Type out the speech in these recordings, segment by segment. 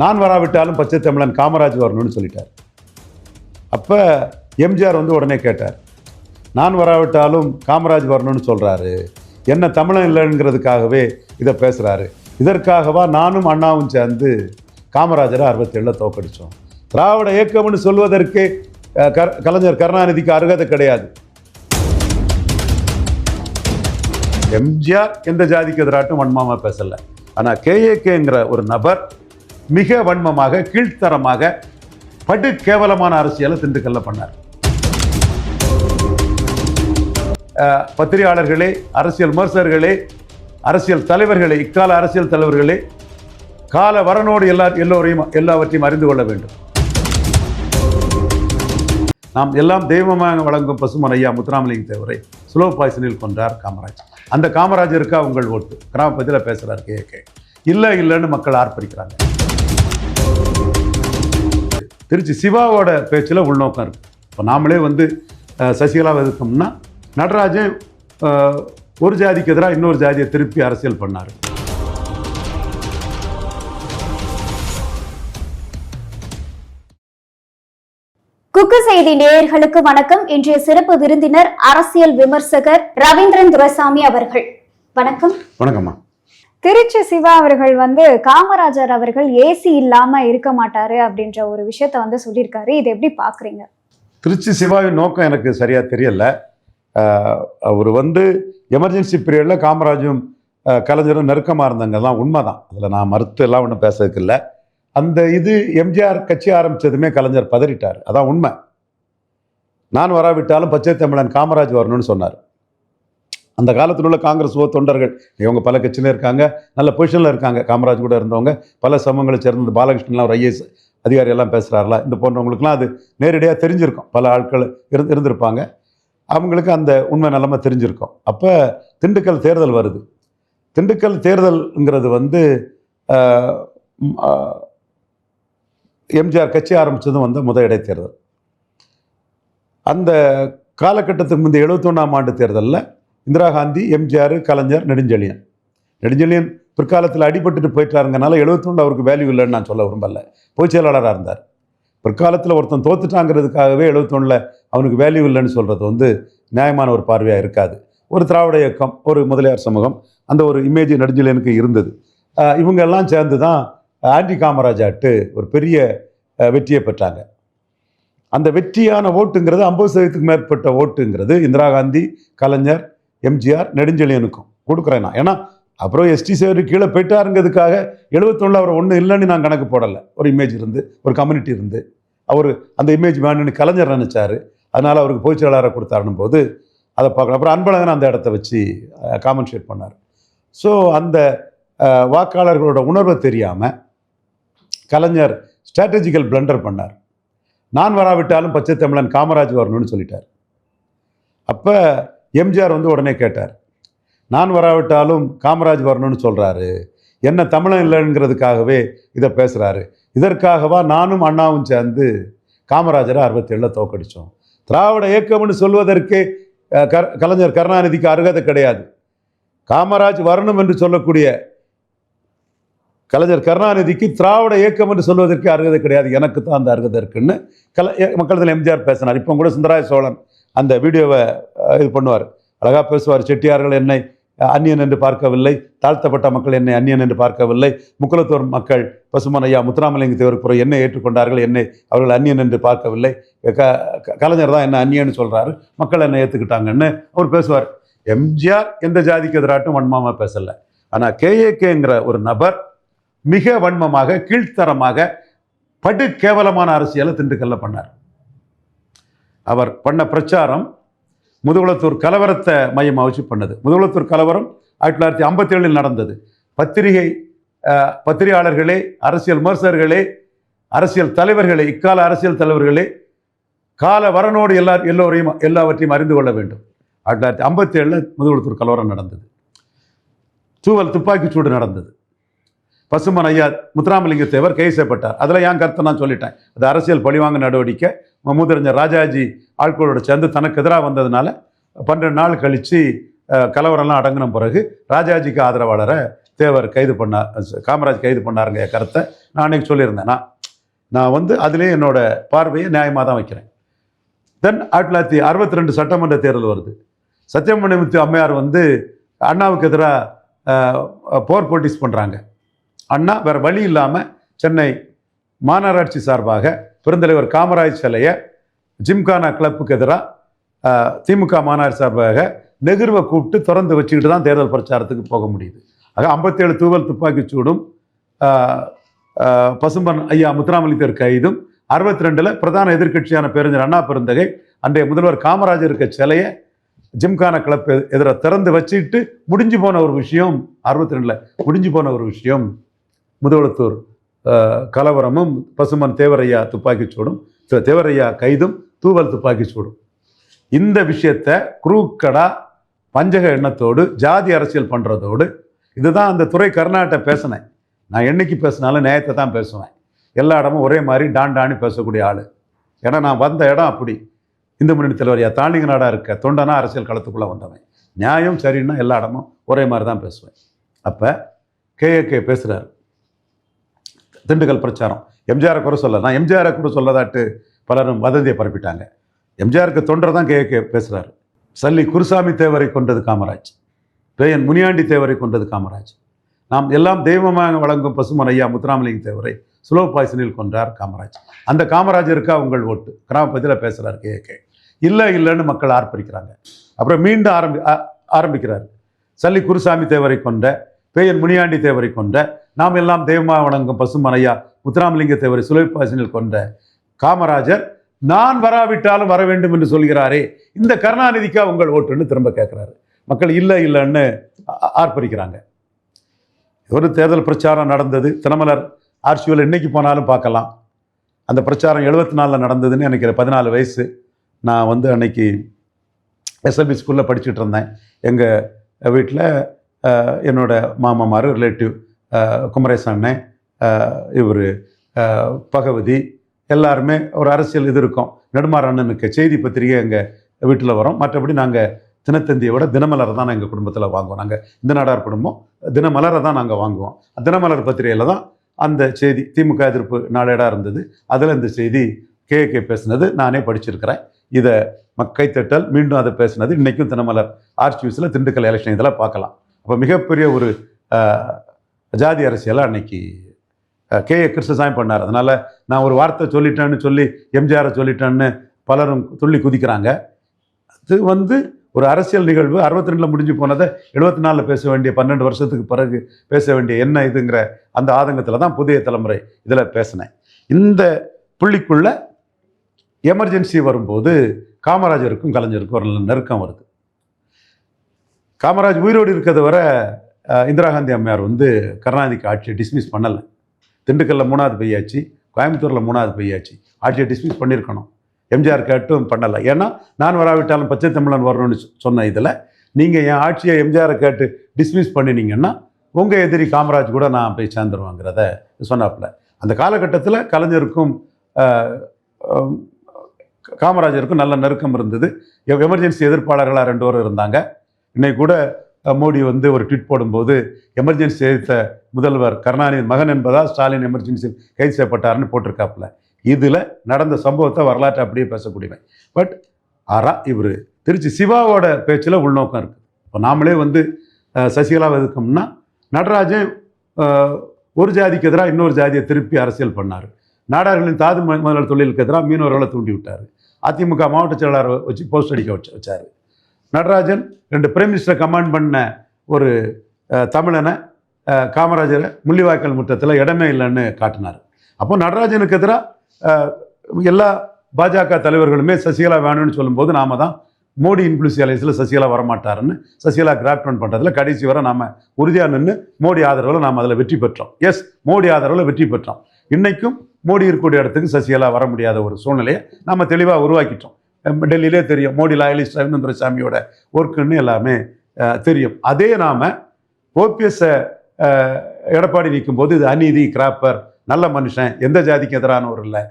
நான் வராவிட்டாலும் பச்சை தமிழன் காமராஜ் வரணும்னு சொல்லிட்டார். அப்போ எம்ஜிஆர் வந்து உடனே கேட்டார் நான் வராவிட்டாலும் காமராஜ் வரணும்னு சொல்கிறாரு என்ன தமிழன் இல்லைங்கிறதுக்காகவே இதை பேசுகிறாரு இதற்காகவா நானும் அண்ணாவும் சேர்ந்து காமராஜரை அறுபத்தேழில் தோக்கடித்தோம் திராவிட இயக்கம்னு சொல்வதற்கு கர் கலைஞர் கருணாநிதிக்கு அருகதை கிடையாது. எம்ஜிஆர் எந்த ஜாதிக்கு எதிராட்டும் வன்மமாக பேசலை. ஆனால் கேஏகேங்கிற ஒரு நபர் மிக வன்மமாக கீழ்த்தரமாக படு கேவலமான அரசியலை திண்டுக்கல்ல பண்ணார். பத்திரிகையாளர்களே அரசியல் விமர்சகர்களே அரசியல் தலைவர்களே இக்கால அரசியல் தலைவர்களே கால வரனோடு எல்லா எல்லோரையும் எல்லாவற்றையும் அறிந்து கொள்ள வேண்டும். நாம் எல்லாம் தெய்வமாக வழங்கும் பசுமன் ஐயா முத்துராமலிங்க தேவரை ஸ்லோ பாய்சனில் கொன்றார் காமராஜ். அந்த காமராஜருக்கா உங்கள் ஓட்டு? கிராம பத்தியில் பேசுகிறார் கே கே. இல்லை இல்லைன்னு மக்கள் ஆர்ப்பரிக்கிறாங்க. திருச்சி சிவாவோட பேச்சில் உள்நோக்கம் இருக்கு. இப்போ நாமளே வந்து சசிகலாவை எதிர்த்தோம்னா நடராஜன் ஒரு ஜாதிக்கு எதிராக இன்னொரு ஜாதியை திருப்பி அரசியல் பண்ணார். குக்கு செய்தி நேயர்களுக்கு வணக்கம். இன்றைய சிறப்பு விருந்தினர் அரசியல் விமர்சகர் ரவீந்திரன் துரைசாமி அவர்கள். வணக்கம். வணக்கம்மா. திருச்சி சிவா அவர்கள் வந்து காமராஜர் அவர்கள் ஏசி இல்லாம இருக்க மாட்டாரு அப்படின்ற ஒரு விஷயத்த வந்து சொல்லியிருக்காரு. இது எப்படி பாக்குறீங்க? திருச்சி சிவாவின் நோக்கம் எனக்கு சரியாக தெரியல. அவர் வந்து எமர்ஜென்சி பீரியடில் காமராஜும் கலைஞரும் நெருக்கமாக இருந்தாங்க தான். உண்மைதான். அதில் நான் மறுத்து எல்லாம் ஒன்றும் பேசுறதுக்கு இல்லை அந்த இது எம்ஜிஆர் கட்சி ஆரம்பிச்சதுமே கலைஞர் பதறிட்டார். அதான் உண்மை. நான் வராவிட்டாலும் பச்சை தமிழன் காமராஜ் வரணும்னு சொன்னார். அந்த காலத்தில் உள்ள காங்கிரஸ் ஓ தொண்டர்கள் இவங்க பல கட்சியில் இருக்காங்க நல்ல பொசிஷனில் இருக்காங்க. காமராஜ் கூட இருந்தவங்க பல சமூகங்களை சேர்ந்த பாலகிருஷ்ணன்லாம் ஒரு ஐஏஎஸ் அதிகாரி எல்லாம் பேசுகிறாரல இந்த போன்றவங்களுக்குலாம் அது நேரடியாக தெரிஞ்சிருக்கும். பல ஆட்கள் இருந்து இருந்திருப்பாங்க. அவங்களுக்கு அந்த உண்மை நிலைமை தெரிஞ்சிருக்கும். அப்போ திண்டுக்கல் தேர்தல் வருது. திண்டுக்கல் தேர்தல்ங்கிறது வந்து எம்ஜிஆர் கட்சி ஆரம்பித்ததும் வந்து முத இடைத்தேர்தல். அந்த காலகட்டத்துக்கு முந்தைய எழுபத்தொன்னாம் ஆண்டு தேர்தலில் இந்திரா காந்தி எம்ஜிஆர் கலைஞர் நெடுஞ்செழியன். நெடுஞ்செழியன் பிற்காலத்தில் அடிபட்டுட்டு போயிட்டாருங்கனால எழுபத்தொன்று அவருக்கு வேல்யூ இல்லைன்னு நான் சொல்ல விரும்பல. பொதுச் செயலாளராக இருந்தார். பிற்காலத்தில் ஒருத்தன் தோத்துட்டாங்கிறதுக்காகவே எழுபத்தொன்னில் அவனுக்கு வேல்யூ இல்லைன்னு சொல்கிறது வந்து நியாயமான ஒரு பார்வையாக இருக்காது. ஒரு திராவிட இயக்கம் ஒரு முதலியார் சமூகம் அந்த ஒரு இமேஜ் நெடுஞ்செழியனுக்கு இருந்தது. இவங்க எல்லாம் சேர்ந்து தான் ஆண்டி காமராஜாட்டு ஒரு பெரிய வெற்றியை பெற்றாங்க. அந்த வெற்றியான ஓட்டுங்கிறது ஐம்பது சதவீதத்துக்கு மேற்பட்ட ஓட்டுங்கிறது இந்திரா காந்தி கலைஞர் எம்ஜிஆர் நெடுஞ்செழியனுக்கும். கொடுக்குறேன் நான். ஏன்னா அப்புறம் எஸ்டி சேவர் கீழே போயிட்டாருங்கிறதுக்காக எழுபத்தொன்னில் அவர் ஒன்றும் இல்லைன்னு நான் கணக்கு போடலை. ஒரு இமேஜ் இருந்து ஒரு கம்யூனிட்டி இருந்து. அவர் அந்த இமேஜ் வேணும்னு கலைஞர் நினச்சாரு. அதனால் அவருக்கு பொதுச் செயலாளரை கொடுத்தாருன்னும் போது அதை பார்க்கணும். அப்புறம் அன்பழகன் அந்த இடத்த வச்சு காமன்ஷேட் பண்ணார். ஸோ அந்த வாக்காளர்களோட உணர்வை தெரியாமல் கலைஞர் ஸ்ட்ராட்டஜிக்கல் பிளண்டர் பண்ணார். நான் வராவிட்டாலும் பச்சை தமிழன் காமராஜ் வரணும்னு சொல்லிட்டார். அப்போ எம்ஜிஆர் வந்து உடனே கேட்டார். நான் வராவிட்டாலும் காமராஜ் வரணும்னு சொல்கிறாரு என்ன தமிழன் இல்லைங்கிறதுக்காகவே இதை பேசுகிறாரு இதற்காகவா நானும் அண்ணாவும் சேர்ந்து காமராஜரை அறுபத்தேழில் தோக்கடித்தோம் திராவிட இயக்கம்னு சொல்வதற்கே கர் கலைஞர் கருணாநிதிக்கு அருகதை கிடையாது. காமராஜ் வரணும் என்று சொல்லக்கூடிய கலைஞர் கருணாநிதிக்கு திராவிட இயக்கம் என்று சொல்வதற்கு அருகதை கிடையாது. எனக்கு தான் அந்த அருகதை இருக்குன்னு கல மக்கள் எம்ஜிஆர் பேசினார். இப்போ கூட சுந்தராய சோழன் அந்த வீடியோவை இது பண்ணுவார். அழகாக பேசுவார் செட்டியார்கள் என்னை அந்நியன் என்று பார்க்கவில்லை தாழ்த்தப்பட்ட மக்கள் என்னை அந்நியன் என்று பார்க்கவில்லை முக்குலத்தோர் மக்கள் பசுமன் ஐயா முத்துராமலிங்க தேவருக்கு என்னை ஏற்றுக்கொண்டார்கள் என்னை அவர்கள் அந்நியன் என்று பார்க்கவில்லை. க க- கலைஞர் தான் என்ன அந்நியன்னு சொல்கிறாரு மக்கள் என்னை ஏற்றுக்கிட்டாங்கன்னு அவர் பேசுவார். எம்ஜிஆர் எந்த ஜாதிக்கு எதிராட்டும் வன்மமாக பேசலை. ஆனால் கேஏகேங்கிற ஒரு நபர் மிக வன்மமாக கீழ்த்தரமாக படு கேவலமான அரசியலை திண்டுக்கல்ல பண்ணார். அவர் பண்ண பிரச்சாரம் முதுகுளத்தூர் கலவரத்தை மையமாக வச்சு பண்ணது. முதுகுளத்தூர் கலவரம் ஆயிரத்தி தொள்ளாயிரத்தி ஐம்பத்தி ஏழில் நடந்தது. பத்திரிகை பத்திரிகையாளர்களே அரசியல் விமர்சகர்களே அரசியல் தலைவர்களே இக்கால அரசியல் தலைவர்களே கால வரனோடு எல்லா எல்லோரையும் எல்லாவற்றையும் அறிந்து கொள்ள வேண்டும். ஆயிரத்தி தொள்ளாயிரத்தி ஐம்பத்தி ஏழில் முதுகுளத்தூர் கலவரம் நடந்தது. தூவல் துப்பாக்கிச் சூடு நடந்தது. பசுமன் ஐயா முத்துராமலிங்க தேவர் கைது செய்யப்பட்டார்? அதில் என் கருத்தை நான் சொல்லிட்டேன்? அது அரசியல் பழிவாங்க நடவடிக்கை. மூதறிஞர் ராஜாஜி ஆட்களோட சேர்ந்து தனக்கு எதிராக வந்ததுனால பன்னெண்டு நாள் கழித்து கலவரம்லாம் அடங்கின பிறகு ராஜாஜிக்கு ஆதரவாளரை தேவர் கைது பண்ணார் காமராஜ் கைது பண்ணாருங்க கருத்தை நான் அன்னைக்கு சொல்லியிருந்தேன். நான் நான் வந்து அதிலே என்னோட பார்வையை நியாயமாக தான் வைக்கிறேன். தென் ஆயிரத்தி தொள்ளாயிரத்தி அறுபத்தி ரெண்டு சட்டமன்ற தேர்தல் வருது. சத்தியமணிமுத்து அம்மையார் வந்து அண்ணாவுக்கு எதிராக போர் போட்டிஸ் பண்ணுறாங்க அண்ணா வேறு வழி இல்லாமல் சென்னை மாநகராட்சி சார்பாக பெருந்தலைவர் காமராஜ் சிலையை ஜிம்கானா கிளப்புக்கு எதிராக திமுக மாநகராட்சி சார்பாக நெகிர்வை கூப்பிட்டு திறந்து வச்சுக்கிட்டு தான் தேர்தல் பிரச்சாரத்துக்கு போக முடியுது. ஆக ஐம்பத்தேழு தூவல் துப்பாக்கி சூடும் பசும்பன் ஐயா முத்துராமலிங்கர் கைதும் அறுபத்தி ரெண்டில் பிரதான எதிர்க்கட்சியான பேரஞ்சர் அண்ணா பெருந்தகை அன்றைய முதல்வர் காமராஜர் இருக்க சிலையை ஜிம்கானா கிளப் எதிராக திறந்து வச்சுக்கிட்டு முடிஞ்சு போன ஒரு விஷயம் அறுபத்தி ரெண்டில் முடிஞ்சு போன ஒரு விஷயம். முதலத்தூர் கலவரமும் பசுமன் தேவரையா துப்பாக்கிச் சூடும் தேவரையா கைதும் தூவல் துப்பாக்கிச் சூடும். இந்த விஷயத்த குரூக்கடா பஞ்சக எண்ணத்தோடு ஜாதி அரசியல் பண்ணுறதோடு இதுதான் அந்த துறை கர்நாட்ட பேசினேன். நான் என்னைக்கு பேசினாலும் நியாயத்தை தான் பேசுவேன். எல்லா இடமும் ஒரே மாதிரி டான் பேசக்கூடிய ஆள். ஏன்னா நான் வந்த இடம் அப்படி. இந்து முன்னணி தலைவரையா தாண்டிங்க நாடாக இருக்க தொண்டனா அரசியல் களத்துக்குள்ளே வந்தவன். நியாயம் சரின்னா எல்லா இடமும் ஒரே மாதிரி தான் பேசுவேன். அப்போ கேஏகே பேசுகிறாரு திண்டுக்கல் பிரச்சாரம். எம்ஜிஆரை குறை சொல்ல நான் எம்ஜிஆரை கூட சொல்லதாட்டு பலரும் வதந்தியை பரப்பிட்டாங்க. எம்ஜிஆருக்கு தொண்டர் தான் கே. கே. பேசுகிறாரு சல்லி குருசாமி தேவரை கொண்டது காமராஜ். பேயன் முனியாண்டி தேவரை கொண்டது காமராஜ். நாம் எல்லாம் தெய்வமாக வழங்கும் பசுமன் ஐயா முத்துராமலிங்க தேவரை சுலோ பாய்சனில் கொன்றார் காமராஜ். அந்த காமராஜருக்கா உங்கள் ஓட்டு. கிராமப்பதியில் பேசுகிறார் கே. கே. இல்லை இல்லைன்னு மக்கள் ஆர்ப்பரிக்கிறாங்க. அப்புறம் மீண்டும் ஆரம்பி ஆரம்பிக்கிறார். சல்லி குருசாமி தேவரை கொண்ட பேயன் முனியாண்டி தேவரை கொண்ட நாம் எல்லாம் தெய்வமாக வணங்கும் பசுமனையா முத்துராமலிங்க தேவரை சுலைப்பாசனில் கொண்ட காமராஜர் நான் வராவிட்டாலும் வர வேண்டும் என்று சொல்கிறாரே இந்த கருணாநிதிக்கா உங்கள் ஓட்டுன்னு திரும்ப கேட்குறாரு. மக்கள் இல்லை இல்லைன்னு ஆர்ப்பரிக்கிறாங்க. ஒரு தேர்தல் பிரச்சாரம் நடந்தது தினமலர் ஆர்சியில் இன்னைக்கு போனாலும் பார்க்கலாம். அந்த பிரச்சாரம் எழுபத்தி நாலில் நடந்ததுன்னு எனக்கு பதினாலு வயசு. நான் வந்து அன்னைக்கு எஸ்எல்பி ஸ்கூலில் படிச்சுட்டு இருந்தேன். எங்கள் வீட்டில் என்னோடய மாமாமார் ரிலேட்டிவ் குமரேசன் அண்ணன் இவர் பகவதி எல்லாருமே ஒரு அரசியல் இது இருக்கும். நெடுமாற அண்ணனுக்கு செய்தி பத்திரிகை எங்கள் வீட்டில் வரும். மற்றபடி நாங்கள் தினத்தந்தியை விட தினமலரை தான் எங்கள் குடும்பத்தில் வாங்குவோம். நாங்கள் இந்த நாடார் குடும்பம் தினமலரை தான் நாங்கள் வாங்குவோம். தினமலர் பத்திரிகையில் தான் அந்த செய்தி திமுக எதிர்ப்பு நாளேடாக இருந்தது. அதில் இந்த செய்தி கே கே பேசுனது. நானே படிச்சிருக்கிறேன். இதை மக்கைத்தட்டல் மீண்டும் அதை பேசுனது. இன்றைக்கும் தினமலர் ஆர்ச்சியூஸில் திண்டுக்கல் எலெக்ஷன் இதெல்லாம் பார்க்கலாம். அப்போ மிகப்பெரிய ஒரு ஜாதி அரசியலை அன்னைக்கு கே ஏ கிருஷ்ணசாமி பண்ணார். அதனால் நான் ஒரு வார்த்தை சொல்லிட்டேன்னு சொல்லி எம்ஜிஆரை சொல்லிட்டேன்னு பலரும் துள்ளி குதிக்கிறாங்க. அது வந்து ஒரு அரசியல் நிகழ்வு. அறுபத்தி ரெண்டில் முடிஞ்சு போனதை எழுபத்தி நாலில் பேச வேண்டிய பன்னெண்டு வருஷத்துக்கு பிறகு பேச வேண்டிய என்ன இதுங்கிற அந்த ஆதங்கத்தில் தான் புதிய தலைமுறை இதில் பேசினேன். இந்த புள்ளிக்குள்ள எமர்ஜென்சி வரும்போது காமராஜருக்கும் கலைஞருக்கும் ஒரு நெருக்கம் வருது. காமராஜ் உயிரோடு இருக்கிறத வரை இந்திரா காந்தி அம்மையார் வந்து கருணாநிதிக்கு ஆட்சியை டிஸ்மிஸ் பண்ணலை. திண்டுக்கல்லில் மூணாவது பையாச்சு கோயம்புத்தூரில் மூணாவது பையாச்சு. ஆட்சியை டிஸ்மிஸ் பண்ணியிருக்கணும் எம்ஜிஆர் கேட்டும் பண்ணலை. ஏன்னா நான் வராவிட்டாலும் பச்சை தமிழன் வரணும்னு சொன்ன இதில் நீங்கள் என் ஆட்சியை எம்ஜிஆரை கேட்டு டிஸ்மிஸ் பண்ணினீங்கன்னா உங்கள் எதிரி காமராஜ் கூட நான் போய் சேர்ந்துருவாங்கிறத சொன்னாப்புல. அந்த காலகட்டத்தில் கலைஞருக்கும் காமராஜருக்கும் நல்ல நெருக்கம் இருந்தது. எமர்ஜென்சி எதிர்ப்பாளர்களாக ரெண்டு பேரும் இருந்தாங்க. இன்னைக்கு கூட மோடி வந்து ஒரு ட்வீட் போடும்போது எமர்ஜென்சி எதிர்த்த முதல்வர் கருணாநிதி மகன் என்பதால் ஸ்டாலின் எமர்ஜென்சி கைது செய்யப்பட்டாருன்னு போட்டிருக்காப்புல. இதில் நடந்த சம்பவத்தை வரலாற்றை அப்படியே பேசக்கூடியவன். பட் ஆறா இவர் திருச்சி சிவாவோட பேச்சில் உள்நோக்கம் இருக்குது இப்போ நாமளே வந்து சசிகலாவை எதுக்கோம்னா நடராஜன் ஒரு ஜாதிக்கு எதிராக இன்னொரு ஜாதியை திருப்பி அரசியல் பண்ணார். நாடார்களின் தாது ம- முதலாளர் தொழிலுக்கு எதிராக மீனவர்களை தூண்டி விட்டார். அதிமுக மாவட்ட செயலாளர் வச்சு போஸ்ட் அடிக்க வச்சு வச்சார். நடராஜன் ரெண்டு பிரைம் மினிஸ்டரை கமாண்ட் பண்ண ஒரு தமிழனை காமராஜரை முள்ளிவாய்க்கால் முற்றத்தில் இடமே இல்லைன்னு காட்டினார். அப்போ நடராஜனுக்கு எதிராக எல்லா பாஜக தலைவர்களுமே சசிகலா வேணும்னு சொல்லும்போது நாம தான் மோடி இன்க்ளூசிவ் அலையன்ஸில் சசிகலா வரமாட்டாருன்னு சசிகலா கிராஃப்ட் பண்ணுறதுல கடைசி வரை நாம் உறுதியாக நின்று மோடி ஆதரவில் நாம் அதில் வெற்றி பெற்றோம். எஸ் மோடி ஆதரவில் வெற்றி பெற்றோம். இன்றைக்கும் மோடி இருக்கக்கூடிய இடத்துக்கு சசிகலா வர முடியாத ஒரு சூழ்நிலையை நம்ம தெளிவாக உருவாக்கிட்டோம். டெல்லியிலே தெரியும். மோடி லாயலிஸ்ட் ரவீந்திர ஒர்க்குன்னு எல்லாமே தெரியும். அதே நாம் ஓபிஎஸ்ஸை எடப்பாடி நிற்கும்போது இது அநீதி கிராப்பர் நல்ல மனுஷன் எந்த ஜாதிக்கு எதிரானவர் இல்லை.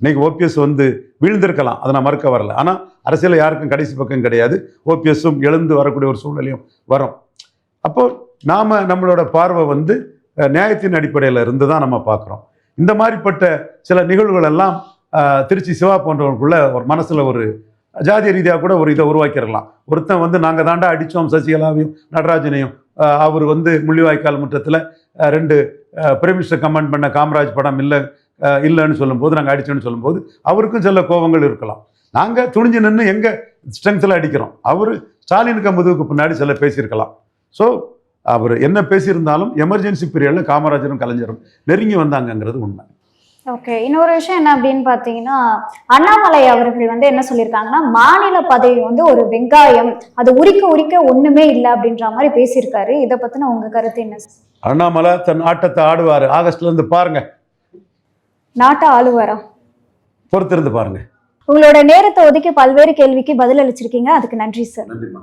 இன்னைக்கு ஓபிஎஸ் வந்து வீழ்ந்திருக்கலாம். அதை நான் மறுக்க வரல. ஆனால் அரசியலில் யாருக்கும் கடைசி பக்கம் கிடையாது. ஓபிஎஸ்ஸும் எழுந்து வரக்கூடிய ஒரு சூழ்நிலையும் வரும். அப்போது நாம் நம்மளோட பார்வை வந்து நியாயத்தின் அடிப்படையில் இருந்து தான் நம்ம பார்க்குறோம். இந்த மாதிரிப்பட்ட சில நிகழ்வுகள் எல்லாம் திருச்சி சிவா போன்றவனுக்குள்ளே ஒரு மனசில் ஒரு ஜாதிய ரீதியாக கூட ஒரு இதை உருவாக்கிடலாம். ஒருத்தன் வந்து நாங்கள் தாண்டா அடித்தோம் சசிகலாவையும் நடராஜனையும். அவர் வந்து முள்ளிவாய்க்கால் முற்றத்தில் ரெண்டு பிரைம் கமெண்ட் பண்ண காமராஜ் படம் இல்லை இல்லைன்னு சொல்லும்போது நாங்கள் அடித்தோன்னு சொல்லும்போது அவருக்கும் சில கோபங்கள் இருக்கலாம். நாங்கள் துணிஞ்சு நின்று எங்கள் ஸ்ட்ரென்த்தில் அடிக்கிறோம்? அவர் ஸ்டாலினுக்கு முதுவுக்கு பின்னாடி சில பேசியிருக்கலாம். ஸோ அவர் என்ன பேசியிருந்தாலும் எமர்ஜென்சி பீரியடில் காமராஜரும் கலைஞரும் நெருங்கி வந்தாங்கங்கிறது உண்மை. ஓகே இன்னொரு விஷயம் என்ன அப்படின்னு பார்த்தீங்கன்னா அண்ணாமலை அவர்கள் வந்து என்ன சொல்லியிருக்காங்கன்னா மாநில பதவி வந்து ஒரு வெங்காயம் அது உரிக்க உரிக்க ஒண்ணுமே இல்லை அப்படின்ற மாதிரி பேசியிருக்காரு. இதை பத்தின உங்க கருத்து என்ன? அண்ணாமலை தன் ஆட்டத்தை ஆடுவார். ஆகஸ்ட்ல இருந்து பாருங்க. நாட்டை ஆளுவாரா? பொறுத்திருந்து பாருங்க. உங்களோட நேரத்தை ஒதுக்கி பல்வேறு கேள்விக்கு பதில் அளிச்சிருக்கீங்க. அதுக்கு நன்றி சார் நன்றிம்மா.